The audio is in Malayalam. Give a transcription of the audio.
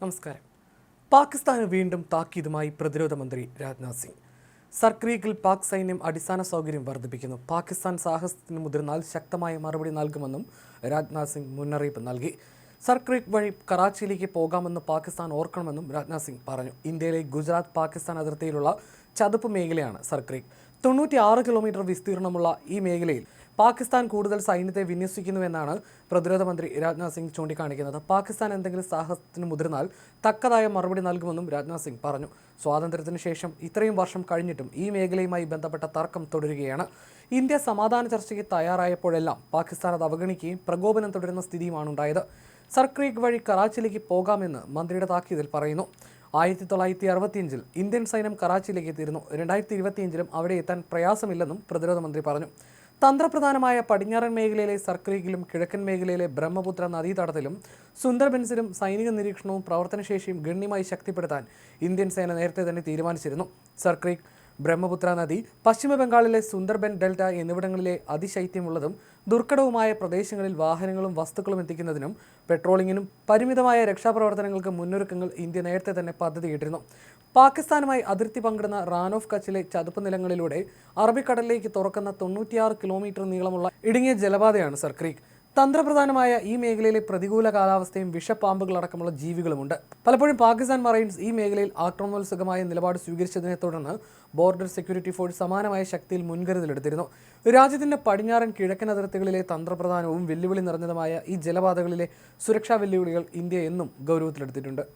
നമസ്കാരം. പാകിസ്ഥാന് വീണ്ടും താക്കീതുമായി പ്രതിരോധ മന്ത്രി രാജ്നാഥ് സിംഗ്. സർക്രീക്കിൽ പാക് സൈന്യം അടിസ്ഥാന സൗകര്യം വർദ്ധിപ്പിക്കുന്നു. പാകിസ്ഥാൻ സാഹസത്തിന് മുതിർന്നാൽ ശക്തമായ മറുപടി നൽകുമെന്നും രാജ്നാഥ് സിംഗ് മുന്നറിയിപ്പ് നൽകി. സർക്രീക്ക് വഴി കറാച്ചിയിലേക്ക് പോകാമെന്ന് പാകിസ്ഥാൻ ഓർക്കണമെന്നും രാജ്നാഥ് സിംഗ് പറഞ്ഞു. ഇന്ത്യയിലെ ഗുജറാത്ത് പാകിസ്ഥാൻ അതിർത്തിയിലുള്ള ചതുപ്പ് മേഖലയാണ് സർക്രീറ്റ്. തൊണ്ണൂറ്റി ആറ് കിലോമീറ്റർ വിസ്തീർണമുള്ള ഈ മേഖലയിൽ പാകിസ്ഥാൻ കൂടുതൽ സൈന്യത്തെ വിന്യസിക്കുന്നുവെന്നാണ് പ്രതിരോധ മന്ത്രി രാജ്നാഥ് സിംഗ് ചൂണ്ടിക്കാണിക്കുന്നത്. പാകിസ്ഥാൻ എന്തെങ്കിലും സാഹസത്തിന് മുതിർന്നാൽ തക്കതായ മറുപടി നൽകുമെന്നും രാജ്നാഥ് സിംഗ് പറഞ്ഞു. സ്വാതന്ത്ര്യത്തിന് ശേഷം ഇത്രയും വർഷം കഴിഞ്ഞിട്ടും ഈ മേഖലയുമായി ബന്ധപ്പെട്ട തർക്കം തുടരുകയാണ്. ഇന്ത്യ സമാധാന ചർച്ചയ്ക്ക് തയ്യാറായപ്പോഴെല്ലാം പാകിസ്ഥാൻ അത് അവഗണിക്കുകയും പ്രകോപനം തുടരുന്ന സ്ഥിതിയുമാണ് ഉണ്ടായത് സർക്രീക്ക് വഴി കറാച്ചിയിലേക്ക് പോകാമെന്ന് മന്ത്രിയുടെ താക്കീതിൽ പറയുന്നു. ആയിരത്തി തൊള്ളായിരത്തി അറുപത്തിയഞ്ചിൽ ഇന്ത്യൻ സൈന്യം കറാച്ചിയിലേക്ക് എത്തിയിരുന്നു. രണ്ടായിരത്തി ഇരുപത്തിയഞ്ചിലും അവിടെ എത്താൻ പ്രയാസമില്ലെന്നും പ്രതിരോധ മന്ത്രി പറഞ്ഞു. തന്ത്രപ്രധാനമായ പടിഞ്ഞാറൻ മേഖലയിലെ സർക്രീക്കിലും കിഴക്കൻ മേഖലയിലെ ബ്രഹ്മപുത്ര നദീതടത്തിലും സുന്ദർബൻസിലും സൈനിക നിരീക്ഷണവും പ്രവർത്തനശേഷിയും ഗണ്യമായി ശക്തിപ്പെടുത്താൻ ഇന്ത്യൻ സേന നേരത്തെ തന്നെ തീരുമാനിച്ചിരുന്നു. സർക്രീക്ക് ബ്രഹ്മപുത്ര നദി പശ്ചിമ ബംഗാളിലെ സുന്ദർബൻ ഡെൽറ്റ എന്നിവിടങ്ങളിലെ അതിശൈത്യമുള്ളതും ദുർഘടവുമായ പ്രദേശങ്ങളിൽ വാഹനങ്ങളും വസ്തുക്കളും എത്തിക്കുന്നതിനും പെട്രോളിങ്ങിനും പരിമിതമായ രക്ഷാപ്രവർത്തനങ്ങൾക്ക് മുന്നൊരുക്കങ്ങൾ ഇന്ത്യ നേരത്തെ തന്നെ പദ്ധതിയിട്ടിരുന്നു. പാകിസ്ഥാനുമായി അതിർത്തി പങ്കിടുന്ന റാൻ ഓഫ് കച്ചിലെ ചതുപ്പ് നിലങ്ങളിലൂടെ അറബിക്കടലിലേക്ക് തുറക്കുന്ന തൊണ്ണൂറ്റിയാറ് കിലോമീറ്റർ നീളമുള്ള ഇടുങ്ങിയ ജലപാതയാണ് സർക്രീക്ക്. തന്ത്രപ്രധാനമായ ഈ മേഖലയിലെ പ്രതികൂല കാലാവസ്ഥയും വിഷപ്പാമ്പുകളടക്കമുള്ള ജീവികളുമുണ്ട്. പലപ്പോഴും പാകിസ്ഥാൻ മറൈൻസ് ഈ മേഖലയിൽ ആക്രമണോത്സുകമായ നിലപാട് സ്വീകരിച്ചതിനെ തുടർന്ന് ബോർഡർ സെക്യൂരിറ്റി ഫോഴ്സ് സമാനമായ ശക്തിയിൽ മുൻകരുതലെടുത്തിരുന്നു. രാജ്യത്തിന്റെ പടിഞ്ഞാറൻ കിഴക്കൻ അതിർത്തികളിലെ തന്ത്രപ്രധാനവും വെല്ലുവിളി നിറഞ്ഞതുമായ ഈ ജലപാതകളിലെ സുരക്ഷാ വെല്ലുവിളികൾ ഇന്ത്യ എന്നും ഗൗരവത്തിലെടുത്തിട്ടുണ്ട്.